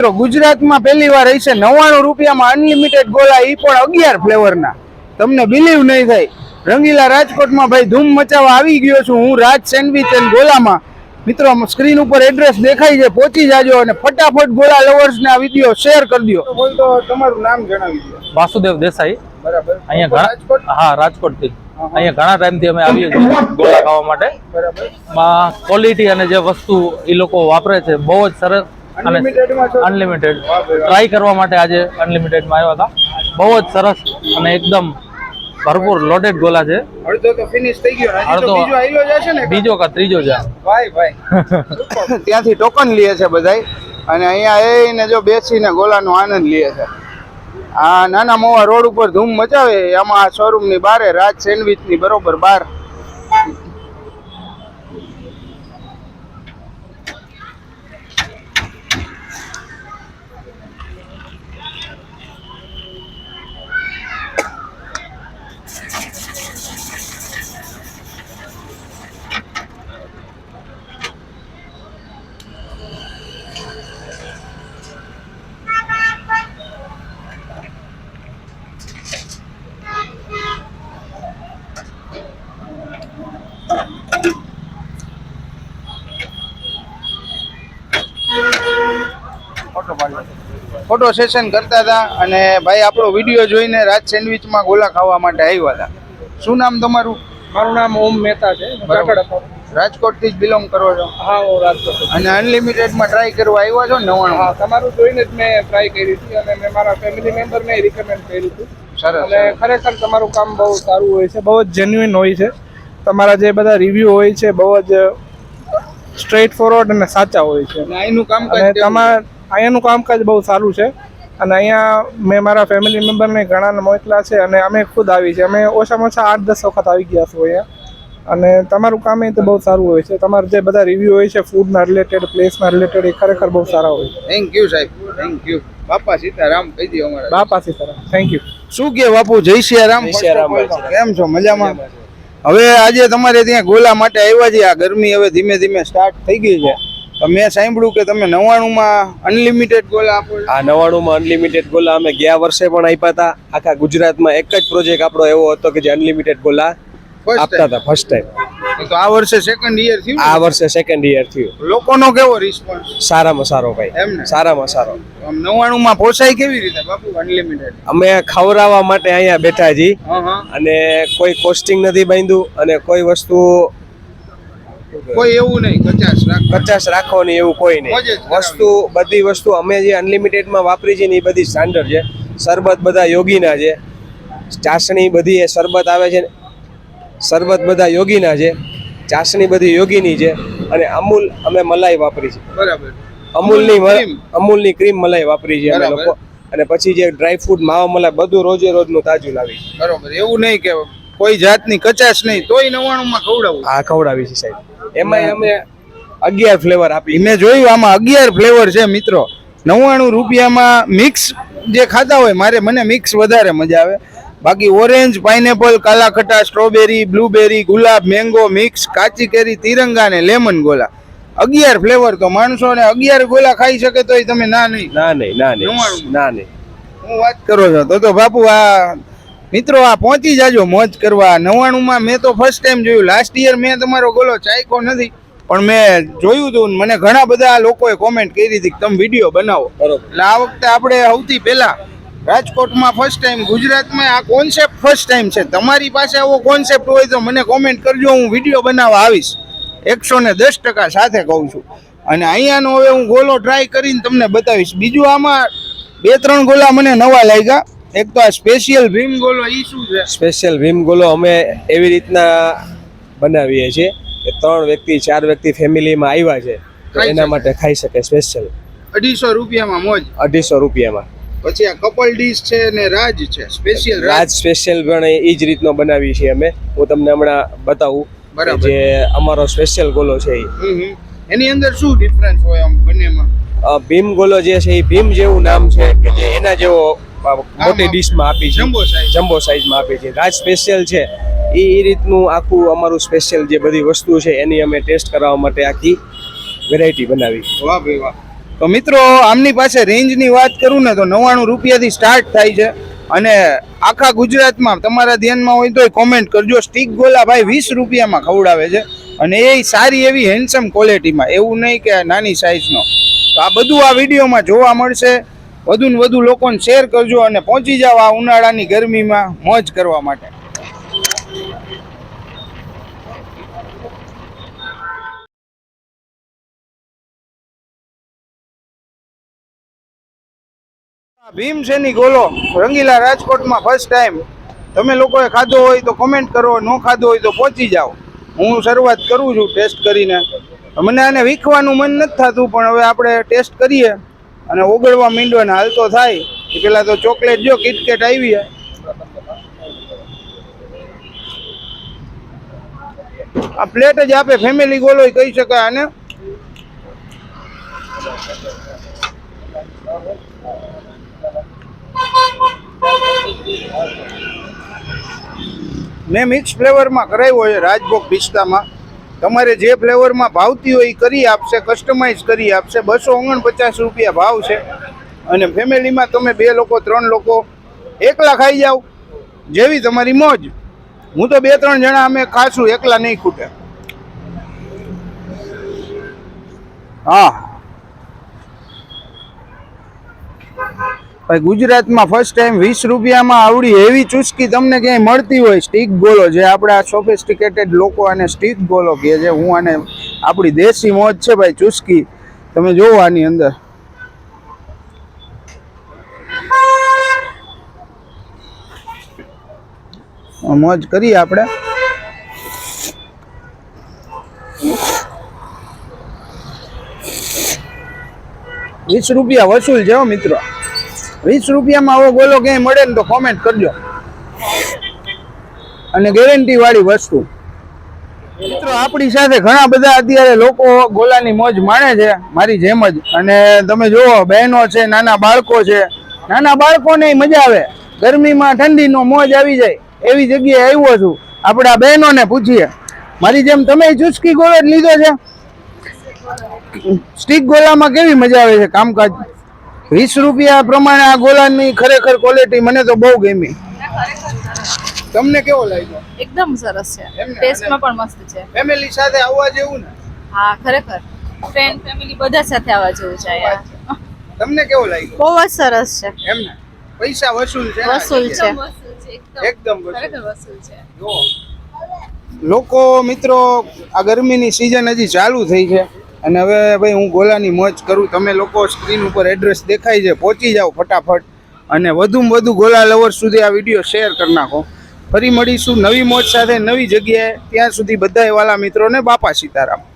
મિત્રો ગુજરાતમાં પહેલી વાર હશે નવ્વાણું રૂપિયામાં અનલિમિટેડ ગોલા ઈ પણ અગિયાર ફ્લેવરના તમને બિલીવ નહીં થાય. રંગીલા રાજકોટમાં ભાઈ ધૂમ મચાવવા આવી ગયો છું હું રાજ સેન્ડવિચ એન્ડ ગોલામાં. મિત્રો સ્ક્રીન ઉપર એડ્રેસ દેખાય છે પહોંચી જાજો અને ફટાફટ ગોલા લવર્સને આ વીડિયો શેર કરી દો બોલ તો તમારું નામ જણાવી દો વાસુદેવ દેસાઈ. બરાબર. અહીંયા રાજકોટ ઘણા હા રાજકોટથી. અહીંયા ઘણા ટાઈમથી અમે આવીએ છીએ ગોળા ખાવા માટે. બરાબર. માં ક્વોલિટી અને જે વસ્તુ એ લોકો વાપરે છે બહુ જ સરસ અને અનલિમિટેડ ટ્રાય કરવા માટે આજે અનલિમિટેડમાં આવ્યા હતા. બહુ જ સરસ અને એકદમ ભરપૂર લોડેડ ગોલા છે. અડધો તો ફિનિશ થઈ ગયો. અડધો. બીજો આઈલો જશે ને બીજો કા ત્રીજો છે ભાઈ ભાઈ. ત્યાંથી ટોકન લે છે બધાય. અને અહીંયા એને જો બેસીને ગોલાનો આનંદ લે છે. આ નાના મોવા રોડ ઉપર ધૂમ મચાવે. એમાં આ શોરૂમની બારે રાજ સેન્ડવિચની બરોબર બાર. ફોટો સેશન કરતા હતા અને ભાઈ આપણો વીડિયો જોઈને રાજ સેન્ડવિચમાં ગોલા ખાવા માટે આવ્યા હતા. શું નામ તમારું? મારું નામ ઓમ મહેતા છે. રાજકોટથી જ બિલોંગ કરો છો? હા હું રાજકોટ અને અનલિમિટેડમાં ટ્રાય કરવા આવ્યા છો ને હા નવાણું તમારું જોઈને જ મેં ટ્રાય કરી હતી અને મેં મારા ફેમિલી મેમ્બરને રિકમેન્ડ કર્યું હતું. સરસ અને ખરેખર તમારું કામ બહુ સારું હોય છે બહુ જ જેન્યુઇન હોય છે. તમારા જે બધા રિવ્યુ હોય છે બહુ જ સ્ટ્રેટ ફોરવર્ડ અને સાચા હોય છે? તમારા અહીંયાનું કામકાજ બહુ સારું છે. અને અહીંયા મેં મારા ફેમિલી મેમ્બરને ઘણાને મોકલા છે અને અમે ખુદ આવી છે. અમે ઓછામાં ઓછા આઠ દસ વખત આવી ગયા છું અહીંયા. અને તમારું કામ એ તો બહુ સારું હોય છે. તમારા જે બધા રિવ્યૂ હોય છે ફૂડના રિલેટેડ પ્લેસના રિલેટેડ એ ખરેખર બહુ સારા હોય છે. થેન્ક યુ સાહેબ. થેન્ક યુ બાપા સીતારામ કહી દો અમારા બાપા સીતારામ. થેન્ક યુ શું કે બાપુ? જય સિયારામ. કેમ છો? મજામાં? હવે આજે તમારે ત્યાં ગોલા માટે આવ્યા છે. આ ગરમી હવે ધીમે ધીમે સ્ટાર્ટ થઈ ગઈ છે. મેં સાંભળ્યું કે તમે નવાણુંમાં અનલિમિટેડ ગોલા આપો. આ નવાણુંમાં અનલિમિટેડ ગોલા અમે ગયા વર્ષે પણ આપ્યા હતા. આખા ગુજરાતમાં એક જ પ્રોજેક્ટ આપણો એવો હતો કે જે અનલિમિટેડ ગોલા આપતા હતા ફર્સ્ટ ટાઈમ તો આ વર્ષે સેકન્ડ યર થયું આ વર્ષે સેકન્ડ યર થયું. લોકોનો કેવો રિસ્પોન્સ સારામાં સારો ભાઈ. એમ સારામાં સારો. નવાણુંમાં પોસાય કેવી રીતે બાપુ અનલિમિટેડ અમે ખવડાવવા માટે અહીંયા બેઠા છીએ અને કોઈ કોસ્ટિંગ નથી બાંધ્યું અને કોઈ વસ્તુ કોઈ એવું નહીં કચાશ રાખ પચાસ રાખવાની એવું કોઈ નહીં. વસ્તુ બધી વસ્તુ અમે જે અનલિમિટેડમાં વાપરી છે ને એ બધી સ્ટાન્ડર્ડ છે. શરબત બધા યોગીના છે. ચાસણી બધી એ શરબત આવે છે શરબત બધા યોગીના છે. ચાસણી બધી યોગીની છે અને અમૂલ અમે મલાઈ વાપરી છે. બરાબર. અમૂલની અમૂલની ક્રીમ મલાઈ વાપરી છે અમે લોકો. અને પછી જે ડ્રાય ફ્રૂટ માવા મલાઈ બધું રોજે રોજનું તાજું લાવી બરાબર. એવું નહીં કે કોઈ જાતની કચાશ નહીં તોય નવાણું માં ખવડાવું. હા ખવડાવી છે સાહેબ. એમાં અમે અગિયાર ફ્લેવર આપી મેં જોયું આમાં અગિયાર ફ્લેવર છે મિત્રો. નવ્વાણું રૂપિયામાં મિક્સ જે ખાતા હોય મારે મને મિક્સ વધારે મજા આવે. બાકી ઓરેન્જ પાઇનેપલ કાલાખટા સ્ટ્રોબેરી બ્લુબેરી ગુલાબ મેંગો મિક્સ કાચી કેરી તિરંગા ને લેમન ગોલા. અગિયાર ફ્લેવર તો માણસો ને અગિયાર ગોલા ખાઈ શકે તોય તમે ના નહીં. ના નહીં ના નહીં. ના નહીં. હું વાત કરો છો તો તો બાપુ આ મિત્રો આ પહોંચી જાજો મોજ કરવા. નવ્વાણુંમાં મેં તો ફર્સ્ટ ટાઈમ જોયું. લાસ્ટ યર મેં તમારો ગોલો ચાયકો નથી પણ મેં જોયું હતું મને ઘણા બધા લોકોએ કોમેન્ટ કરી હતી કે તમે વીડિયો બનાવો. બરોબર. એટલે આ વખતે આપણે સૌથી પહેલા રાજકોટમાં ફર્સ્ટ ટાઈમ ગુજરાતમાં આ કોન્સેપ્ટ ફર્સ્ટ ટાઈમ છે. તમારી પાસે આવો કોન્સેપ્ટ હોય તો મને કોમેન્ટ કરજો હું વીડિયો બનાવવા આવીશ. એકસો ને દસ ટકા સાથે કહું છું. અને અહીંયાનો હવે હું ગોલો ટ્રાય કરીને તમને બતાવીશ. બીજું આમાં બે ત્રણ ગોલા મને નવા લાગ્યા. એક તો આ સ્પેશિયલ ભીમ ગોલો એ શું છે? સ્પેશિયલ ભીમ ગોલો અમે એવી રીતના બનાવીએ છીએ કે ત્રણ વ્યક્તિ ચાર વ્યક્તિ ફેમિલીમાં આવ્યા છે તો એના માટે ખાઈ શકે સ્પેશિયલ અઢીસો રૂપિયામાં મોજ. અઢીસો રૂપિયામાં. પછી આ કપલ ડીશ છે ને રાજ છે સ્પેશિયલ રાજ. સ્પેશિયલ પણ એ જ રીતનો બનાવી છીએ અમે. હું તમને હમણાં બતાવું બરાબર. જે અમારો સ્પેશિયલ ગોલો છે એ. એની અંદર શું ડિફરન્સ હોય આમ બંનેમાં? ભીમ ગોલો જે છે એ ભીમ જેવું નામ છે કે જે એના જેવો મોટી. ડિશમાં આપી છે. જમ્બો સાઈઝ જમ્બો સાઈઝમાં આપી છે. રાજ સ્પેશિયલ છે. એ એ રીતનું આખું અમારું સ્પેશિયલ જે બધી વસ્તુ છે એની અમે ટેસ્ટ કરાવવા માટે આખી વેરાયટી બનાવી. વાહ ભાઈ વાહ. તો મિત્રો આમની પાસે રેન્જની વાત કરું ને તો નવ્વાણું રૂપિયાથી સ્ટાર્ટ થાય છે. અને આખા ગુજરાતમાં તમારા ધ્યાનમાં હોય તો કોમેન્ટ કરજો. સ્ટીક ગોલા ભાઈ વીસ રૂપિયામાં ખવડાવે છે. અને એ સારી એવી હેન્ડસમ ક્વોલિટીમાં એવું નહીં કે નાની સાઇઝનો તો આ બધું આ વિડીયોમાં જોવા મળશે. વધુ ને વધુ લોકોને શેર કરજો અને પહોંચી જાઓ આ ઉનાળાની ગરમીમાં મોજ કરવા માટે. ભીમસેની ગોલો રંગીલા રાજકોટમાં ફર્સ્ટ ટાઈમ તમે લોકોએ ખાધો હોય તો કોમેન્ટ કરો, ન ખાધો હોય તો પહોંચી જાઓ. હું શરૂઆત કરું છું ટેસ્ટ કરીને. મને આને વીખવાનું મન નથી થતું, પણ હવે આપણે ટેસ્ટ કરીએ. અને ઓગળવા માંડ્યો ને હાલતો થાય, એ પેલા તો ચોકલેટ જો કિટકેટ આવી જાય. આ પ્લેટ જ આપે ફેમિલી ગોલો કહી શકાય આને. મેં મિક્સ ફ્લેવરમાં કરાવ્યો છે રાજભોગ પિસ્તામાં. તમારે જે ફ્લેવરમાં ભાવતી હોય એ કરી આપશે કસ્ટમાઇઝ કરી આપશે. બસો ઓગણપચાસ રૂપિયા ભાવ છે. અને ફેમિલીમાં તમે બે લોકો, ત્રણ લોકો, એકલા ખાઈ જાઓ. જેવી તમારી મોજ. હું તો બે, ત્રણ જણા અમે ખાશું, એકલા નહીં ખૂટે. હા. ભાઈ, ગુજરાતમાં ફર્સ્ટ ટાઈમ વીસ રૂપિયામાં આવડી એવી ચુસ્કી તમને ક્યાંય મળતી હોય સ્ટીક ગોલો જે આપણા સોફિસ્ટિકેટેડ લોકો આને સ્ટીક ગોલો કહે છે. હું આને, આપણી દેશી મોજ છે ભાઈ, ચુસ્કી. તમે જોવો આની અંદર. મોજ કરીએ આપણે. વીસ રૂપિયા વસૂલ છે મિત્રો. વીસ રૂપિયામાં આવો ગોલો ક્યાંય મળે ને તો કોમેન્ટ કરજો. અને ગેરંટી વાળી વસ્તુ. મિત્રો, આપણી સાથે ઘણા બધા અત્યારે લોકો ગોલાની મોજ માણે છે, મારી જેમ જ. અને તમે જુઓ, બહેનો છે, નાના બાળકો છે. નાના બાળકોને મજા આવે. ગરમીમાં ઠંડીનો મોજ આવી જાય. એવી જગ્યાએ આવ્યો છું. આપણા બહેનોને પૂછીએ. મારી જેમ તમે ચુસ્કી ગોળો જ લીધો છે? સ્ટીક ગોલામાં કેવી મજા આવે છે, કામકાજ? વીસ રૂપિયા પ્રમાણે આ ગોલાની ખરેખર ક્વોલિટી મને તો બહુ ગમી. તમને કેવો લાગ્યો? એકદમ સરસ છે. ટેસ્ટમાં પણ મસ્ત છે. ફેમિલી સાથે આવવા જેવું ને? હા ખરેખર. ફ્રેન્ડ ફેમિલી બધા સાથે આવવા જેવું છે તમને કેવો લાગ્યો? બહુ જ સરસ છે. એમ ને પૈસા વસૂલ છે વસૂલ છે. એકદમ વસૂલ છે લોકો મિત્રો આ ગરમીની સિઝન હજી ચાલુ થઈ છે. અને હવે ભાઈ હું ગોલાની મોજ કરું, તમે લોકો સ્ક્રીન ઉપર એડ્રેસ દેખાય છે પહોંચી જાઓ ફટાફટ. અને વધુમાં વધુ ગોલા લવર સુધી આ વીડિયો શેર કરી નાખો. ફરી મળીશું નવી મોજ સાથે, નવી જગ્યાએ. ત્યાં સુધી બધા વાલા મિત્રોને બાપા સીતારામ.